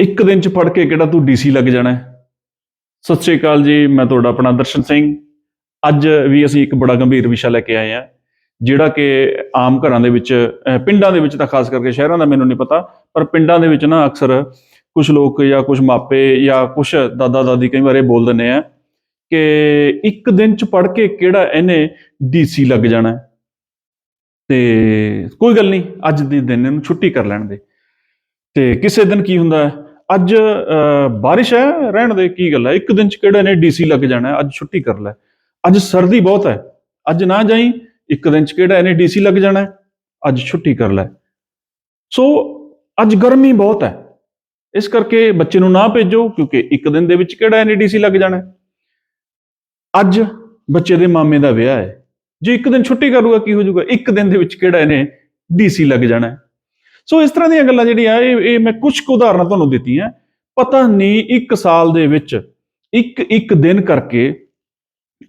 ਇੱਕ ਦਿਨ ਚ ਪੜ ਕੇ ਕਿਹੜਾ ਤੂੰ ਡੀਸੀ ਲੱਗ ਜਾਣਾ ਸਤਿ ਸ਼੍ਰੀ ਅਕਾਲ ਜੀ, ਮੈਂ ਤੁਹਾਡਾ ਆਪਣਾ ਦਰਸ਼ਨ ਸਿੰਘ। ਅੱਜ ਵੀ ਅਸੀਂ ਇੱਕ ਬੜਾ ਗੰਭੀਰ ਵਿਸ਼ਾ ਲੈ ਕੇ ਆਏ ਹਾਂ, ਜਿਹੜਾ ਕਿ ਆਮ ਘਰਾਂ ਦੇ ਵਿੱਚ ਪਿੰਡਾਂ ਦੇ ਵਿੱਚ ਤਾਂ ਖਾਸ ਕਰਕੇ ਸ਼ਹਿਰਾਂ ਦਾ ਮੈਨੂੰ ਨਹੀਂ ਪਤਾ, ਪਰ ਪਿੰਡਾਂ ਦੇ ਵਿੱਚ ਨਾ ਅਕਸਰ ਕੁਝ ਲੋਕ ਜਾਂ ਕੁਝ ਮਾਪੇ ਜਾਂ ਕੁਝ ਦਾਦਾ ਦਾਦੀ ਕਈ ਵਾਰ ਇਹ ਬੋਲ ਦਿੰਦੇ ਆ ਕਿ ਇੱਕ ਦਿਨ ਚ ਪੜ ਕੇ ਕਿਹੜਾ ਇਹਨੇ ਡੀਸੀ ਲੱਗ ਜਾਣਾ ਹੈ। ਤੇ ਕੋਈ ਗੱਲ ਨਹੀਂ, ਅੱਜ ਦੇ ਦਿਨ ਇਹਨੂੰ ਛੁੱਟੀ ਕਰ ਲੈਣ ਦੇ। ਤੇ ਕਿਸੇ ਦਿਨ ਕੀ ਹੁੰਦਾ ਹੈ? ਅੱਜ ਬਾਰਿਸ਼ ਹੈ, ਰਹਿਣ ਦੇ ਕੀ ਗੱਲ ਹੈ? ਇੱਕ ਦਿਨ ਚ ਕਿਹੜਾ ਨੇ ਡੀਸੀ ਲੱਗ ਜਾਣਾ? ਅੱਜ ਛੁੱਟੀ ਕਰ ਲੈ। ਅੱਜ ਸਰਦੀ ਬਹੁਤ ਹੈ। ਅੱਜ ਨਾ ਜਾਈ, ਇੱਕ ਦਿਨ ਚ ਕਿਹੜਾ ਇਹਨੇ ਡੀਸੀ ਲੱਗ ਜਾਣਾ? ਅੱਜ ਛੁੱਟੀ ਕਰ ਲੈ। ਸੋ, ਅੱਜ ਗਰਮੀ ਬਹੁਤ ਹੈ। ਇਸ ਕਰਕੇ ਬੱਚੇ ਨੂੰ ਨਾ ਭੇਜੋ, ਕਿਉਂਕਿ ਇੱਕ ਦਿਨ ਦੇ ਵਿੱਚ ਕਿਹੜਾ ਇਹਨੇ ਡੀਸੀ ਲੱਗ ਜਾਣਾ? ਅੱਜ ਬੱਚੇ ਦੇ ਮਾਮੇ ਦਾ ਵਿਆਹ ਹੈ। ਜੇ ਇੱਕ ਦਿਨ ਛੁੱਟੀ ਕਰੂਗਾ, ਕੀ ਹੋ ਜਾਊਗਾ? ਇੱਕ ਦਿਨ ਦੇ ਵਿੱਚ ਕਿਹੜਾ ਇਹਨੇ ਡੀਸੀ ਲੱਗ ਜਾਣਾ? ਸੋ ਇਸ ਤਰ੍ਹਾਂ ਦੀਆਂ ਗੱਲਾਂ ਜਿਹੜੀਆਂ ਇਹ ਇਹ ਮੈਂ ਕੁਝ ਕੁ ਉਦਾਹਰਨਾਂ ਤੁਹਾਨੂੰ ਦਿੱਤੀਆਂ। ਪਤਾ ਨਹੀਂ ਇੱਕ ਸਾਲ ਦੇ ਵਿੱਚ, ਇੱਕ ਇੱਕ ਦਿਨ ਕਰਕੇ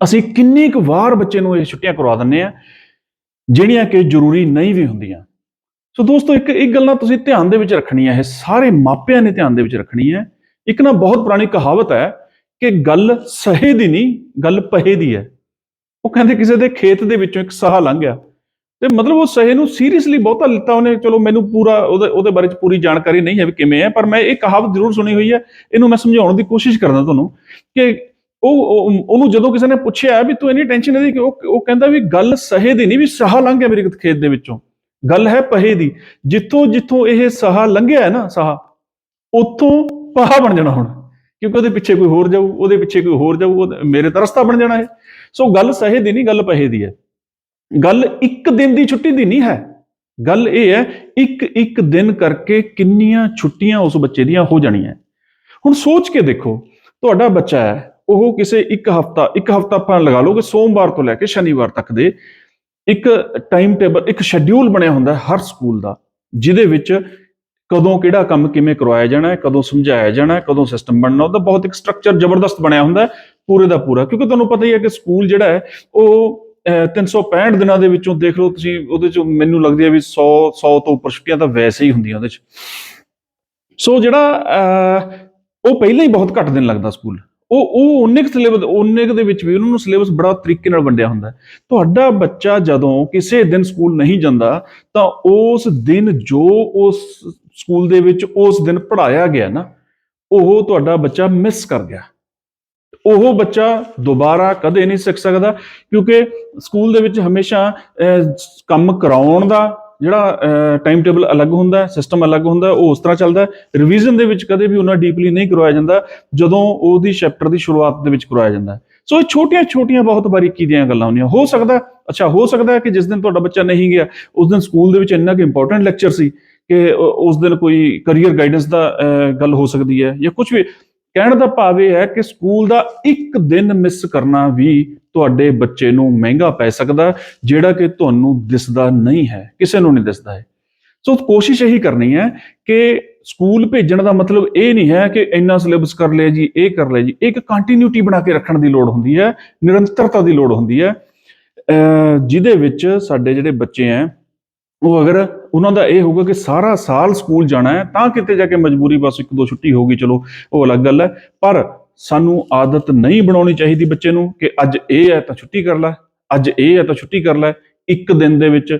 ਅਸੀਂ ਕਿੰਨੀ ਕੁ ਵਾਰ ਬੱਚੇ ਨੂੰ ਇਹ ਛੁੱਟੀਆਂ ਕਰਵਾ ਦਿੰਨੇ ਆ ਜਿਹੜੀਆਂ ਕਿ ਜ਼ਰੂਰੀ ਨਹੀਂ ਵੀ ਹੁੰਦੀਆਂ। ਸੋ ਦੋਸਤੋ, ਇੱਕ ਇੱਕ ਗੱਲ ਨਾ ਤੁਸੀਂ ਧਿਆਨ ਦੇ ਵਿੱਚ ਰੱਖਣੀ ਹੈ ਇਹ ਸਾਰੇ ਮਾਪਿਆਂ ਨੇ ਧਿਆਨ ਦੇ ਵਿੱਚ ਰੱਖਣੀ ਹੈ ਇੱਕ ਨਾ ਬਹੁਤ ਪੁਰਾਣੀ ਕਹਾਵਤ ਹੈ ਕਿ ਗੱਲ ਸਹੇ ਦੀ ਨਹੀਂ, ਗੱਲ ਪਹੇ ਦੀ ਹੈ। ਉਹ ਕਹਿੰਦੇ ਕਿਸੇ ਦੇ ਖੇਤ ਦੇ ਵਿੱਚੋਂ ਇੱਕ ਸਾਹ ਲੰਘ ਗਿਆ। ਤੇ ਮਤਲਬ ਉਹ ਸਹੇ ਨੂੰ ਸੀਰੀਅਸਲੀ ਬਹੁਤਾ ਲਿੱਤਾ ਉਹਨੇ, ਚਲੋ ਮੈਨੂੰ ਪੂਰਾ ਉਹਦੇ ਉਹਦੇ ਬਾਰੇ ਚ ਪੂਰੀ ਜਾਣਕਾਰੀ ਨਹੀਂ ਹੈ ਵੀ ਕਿਵੇਂ ਹੈ, ਪਰ ਮੈਂ ਇਹ ਕਹਾਵਤ ਜ਼ਰੂਰ ਸੁਣੀ ਹੋਈ ਹੈ, ਇਹਨੂੰ ਮੈਂ ਸਮਝਾਉਣ ਦੀ ਕੋਸ਼ਿਸ਼ ਕਰਦਾ ਤੁਹਾਨੂੰ ਕਿ ਉਹ ਉਹਨੂੰ ਜਦੋਂ ਕਿਸੇ ਨੇ ਪੁੱਛਿਆ ਵੀ ਤੂੰ ਇੰਨੀ ਟੈਨਸ਼ਨ ਇਹਦੀ ਕਿ ਉਹ ਉਹ ਕਹਿੰਦਾ ਵੀ ਗੱਲ ਸਹੇ ਦੀ ਨਹੀਂ, ਵੀ ਸਾਹ ਲੰਘ ਗਿਆ ਮੇਰੇ ਖੇਤ ਦੇ ਵਿੱਚੋਂ। ਗੱਲ ਹੈ ਪਹੇ ਦੀ। ਜਿੱਥੋਂ ਜਿੱਥੋਂ ਇਹ ਸਾਹ ਲੰਘਿਆ ਹੈ ਨਾ ਸਾਹ, ਉੱਥੋਂ ਪਹਾ ਬਣ ਜਾਣਾ ਹੁਣ। ਕਿਉਂਕਿ ਉਹਦੇ ਪਿੱਛੇ ਕੋਈ ਹੋਰ ਜਾਊ, ਉਹਦੇ ਪਿੱਛੇ ਕੋਈ ਹੋਰ ਜਾਊ, ਉਹਦੇ- ਮੇਰੇ ਤਾਂ ਰਸਤਾ ਬਣ ਜਾਣਾ ਹੈ ਸੋ ਗੱਲ ਸਹੇ ਦੀ ਨਹੀਂ, ਗੱਲ ਪਹੇ ਦੀ ਹੈ। ਗੱਲ ਇੱਕ ਦਿਨ ਦੀ ਛੁੱਟੀ ਦੀ ਨਹੀਂ ਹੈ। ਗੱਲ ਇਹ ਹੈ, ਇੱਕ ਇੱਕ ਦਿਨ ਕਰਕੇ ਕਿੰਨੀਆਂ ਛੁੱਟੀਆਂ ਉਸ ਬੱਚੇ ਦੀਆਂ ਹੋ ਜਾਣੀਆਂ। ਹੁਣ ਸੋਚ ਕੇ ਦੇਖੋ, ਤੁਹਾਡਾ ਬੱਚਾ ਹੈ, ਉਹ ਕਿਸੇ ਇੱਕ ਹਫਤਾ ਇੱਕ ਹਫਤਾ ਆਪਾਂ ਲਗਾ ਲਓ ਕਿ ਸੋਮਵਾਰ ਤੋਂ ਲੈ ਕੇ ਸ਼ਨੀਵਾਰ ਤੱਕ ਦੇ ਇੱਕ ਟਾਈਮ ਟੇਬਲ ਇੱਕ ਸ਼ੈਡਿਊਲ ਬਣਿਆ ਹੁੰਦਾ ਹੈ ਹਰ ਸਕੂਲ ਦਾ, ਜਿਹਦੇ ਵਿੱਚ ਕਦੋਂ ਕਿਹੜਾ ਕੰਮ ਕਿਵੇਂ ਕਰਵਾਇਆ ਜਾਣਾ ਹੈ, ਕਦੋਂ ਸਮਝਾਇਆ ਜਾਣਾ ਹੈ, ਕਦੋਂ ਸਿਸਟਮ ਬਣਨਾ, ਉਹਦਾ ਬਹੁਤ ਇੱਕ ਸਟਰਕਚਰ ਜ਼ਬਰਦਸਤ ਬਣਿਆ ਹੁੰਦਾ ਹੈ ਪੂਰੇ ਦਾ ਪੂਰਾ। ਕਿਉਂਕਿ ਤੁਹਾਨੂੰ ਪਤਾ ਹੀ ਹੈ ਕਿ ਸਕੂਲ ਜਿਹੜਾ ਹੈ, ਉਹ 365 ਦਿਨਾਂ ਦੇ ਵਿੱਚੋਂ ਦੇਖ ਲਓ ਤੁਸੀਂ ਉਹਦੇ 'ਚ ਮੈਨੂੰ ਲੱਗਦੀ ਹੈ ਵੀ 100 100 ਤੋਂ ਉੱਪਰ ਛੁੱਟੀਆਂ ਤਾਂ ਵੈਸੇ ਹੀ ਹੁੰਦੀਆਂ ਉਹਦੇ ਚ। ਸੋ ਜਿਹੜਾ ਅਹ, ਉਹ ਪਹਿਲਾਂ ਹੀ ਬਹੁਤ ਘੱਟ ਦਿਨ ਲੱਗਦਾ ਸਕੂਲ। ਉਹ ਉਹ ਉਨੇ ਕੁ ਸਿਲੇਬਸ ਉਨੇ ਕੁ ਦੇ ਵਿੱਚ ਵੀ ਉਹਨਾਂ ਨੂੰ ਸਿਲੇਬਸ ਬੜਾ ਤਰੀਕੇ ਨਾਲ ਵੰਡਿਆ ਹੁੰਦਾ ਤੁਹਾਡਾ ਬੱਚਾ ਜਦੋਂ ਕਿਸੇ ਦਿਨ ਸਕੂਲ ਨਹੀਂ ਜਾਂਦਾ ਤਾਂ ਉਸ ਦਿਨ ਜੋ ਉਸ ਸਕੂਲ ਦੇ ਵਿੱਚ ਉਸ ਦਿਨ ਪੜਾਇਆ ਗਿਆ ਨਾ ਉਹ ਤੁਹਾਡਾ ਬੱਚਾ ਮਿਸ ਕਰ ਗਿਆ। ਉਹ ਬੱਚਾ ਦੁਬਾਰਾ ਕਦੇ ਨਹੀਂ ਸਿੱਖ ਸਕਦਾ, ਕਿਉਂਕਿ ਸਕੂਲ ਦੇ ਵਿੱਚ ਹਮੇਸ਼ਾ ਕੰਮ ਕਰਾਉਣ ਦਾ ਜਿਹੜਾ ਟਾਈਮ ਟੇਬਲ ਅਲੱਗ ਹੁੰਦਾ ਸਿਸਟਮ ਅਲੱਗ ਹੁੰਦਾ, ਉਹ ਉਸ ਤਰ੍ਹਾਂ ਚੱਲਦਾ ਰਿਵੀਜ਼ਨ ਦੇ ਵਿੱਚ ਕਦੇ ਵੀ ਉਹਨਾਂ ਡੀਪਲੀ ਨਹੀਂ ਕਰਵਾਇਆ ਜਾਂਦਾ, ਜਦੋਂ ਉਹਦੀ ਚੈਪਟਰ ਦੀ ਸ਼ੁਰੂਆਤ ਦੇ ਵਿੱਚ ਕਰਵਾਇਆ ਜਾਂਦਾ ਸੋ ਇਹ ਛੋਟੀਆਂ ਛੋਟੀਆਂ ਬਹੁਤ ਬਾਰੀਕੀ ਦੀਆਂ ਗੱਲਾਂ ਹੁੰਦੀਆਂ। ਹੋ ਸਕਦਾ, ਅੱਛਾ, ਹੋ ਸਕਦਾ ਹੈ ਕਿ ਜਿਸ ਦਿਨ ਤੁਹਾਡਾ ਬੱਚਾ ਨਹੀਂ ਗਿਆ, ਉਸ ਦਿਨ ਸਕੂਲ ਦੇ ਵਿੱਚ ਇੰਨਾ ਕਿ ਇੰਪੋਰਟੈਂਟ ਲੈਕਚਰ ਸੀ ਕਿ ਉਸ ਦਿਨ ਕੋਈ ਕੈਰੀਅਰ ਗਾਈਡੈਂਸ ਦਾ ਗੱਲ ਹੋ ਸਕਦੀ ਹੈ ਜਾਂ ਕੁਝ ਵੀ। ਕਹਿਣ ਦਾ ਭਾਵ ਇਹ ਹੈ ਕਿ ਸਕੂਲ ਦਾ ਇੱਕ ਦਿਨ ਮਿਸ ਕਰਨਾ ਵੀ ਤੁਹਾਡੇ ਬੱਚੇ ਨੂੰ ਮਹਿੰਗਾ ਪੈ ਸਕਦਾ, ਜਿਹੜਾ ਕਿ ਤੁਹਾਨੂੰ ਦਿਸਦਾ ਨਹੀਂ ਹੈ, ਕਿਸੇ ਨੂੰ ਨਹੀਂ ਦਿਸਦਾ ਹੈ। ਸੋ ਕੋਸ਼ਿਸ਼ ਇਹੀ ਕਰਨੀ ਹੈ ਕਿ ਸਕੂਲ ਭੇਜਣ ਦਾ ਮਤਲਬ ਇਹ ਨਹੀਂ ਹੈ ਕਿ ਇੰਨਾ ਸਿਲੇਬਸ ਕਰ ਲਿਆ ਜੀ, ਇਹ ਕਰ ਲਿਆ ਜੀ। ਇੱਕ ਕੰਟੀਨਿਊਟੀ ਬਣਾ ਕੇ ਰੱਖਣ ਦੀ ਲੋੜ ਹੁੰਦੀ ਹੈ, ਨਿਰੰਤਰਤਾ ਦੀ ਲੋੜ ਹੁੰਦੀ ਹੈ। ਜਿਹਦੇ ਵਿੱਚ ਸਾਡੇ ਜਿਹੜੇ ਬੱਚੇ ਹੈ, ਉਹ ਅਗਰ ਉਹਨਾਂ ਦਾ ਇਹ ਹੋਊਗਾ ਕਿ ਸਾਰਾ ਸਾਲ ਸਕੂਲ ਜਾਣਾ ਹੈ, ਤਾਂ ਕਿਤੇ ਜਾ ਕੇ ਮਜਬੂਰੀ ਬਸ ਇੱਕ ਦੋ ਛੁੱਟੀ ਹੋਊਗੀ, ਚਲੋ, ਉਹ ਅਲੱਗ ਗੱਲ ਹੈ। ਪਰ ਸਾਨੂੰ ਆਦਤ ਨਹੀਂ ਬਣਾਉਣੀ ਚਾਹੀਦੀ ਬੱਚੇ ਨੂੰ ਕਿ ਅੱਜ ਇਹ ਹੈ ਤਾਂ ਛੁੱਟੀ ਕਰ ਲੈ, ਅੱਜ ਇਹ ਹੈ ਤਾਂ ਛੁੱਟੀ ਕਰ ਲੈ। ਇੱਕ ਦਿਨ ਦੇ ਵਿੱਚ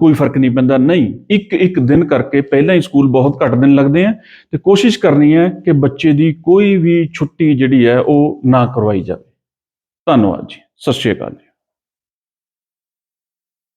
ਕੋਈ ਫ਼ਰਕ ਨਹੀਂ ਪੈਂਦਾ। ਨਹੀਂ, ਇੱਕ ਇੱਕ ਦਿਨ ਕਰਕੇ ਪਹਿਲਾਂ ਹੀ ਸਕੂਲ ਬਹੁਤ ਘੱਟ ਦਿਨ ਲੱਗਦੇ ਆ ਤੇ ਕੋਸ਼ਿਸ਼ ਕਰਨੀ ਹੈ ਕਿ ਬੱਚੇ ਦੀ ਕੋਈ ਵੀ ਛੁੱਟੀ ਜਿਹੜੀ ਹੈ, ਉਹ ਨਾ ਕਰਵਾਈ ਜਾਵੇ। ਧੰਨਵਾਦ ਜੀ। ਸਤਿ ਸ਼੍ਰੀ ਅਕਾਲ ਜੀ।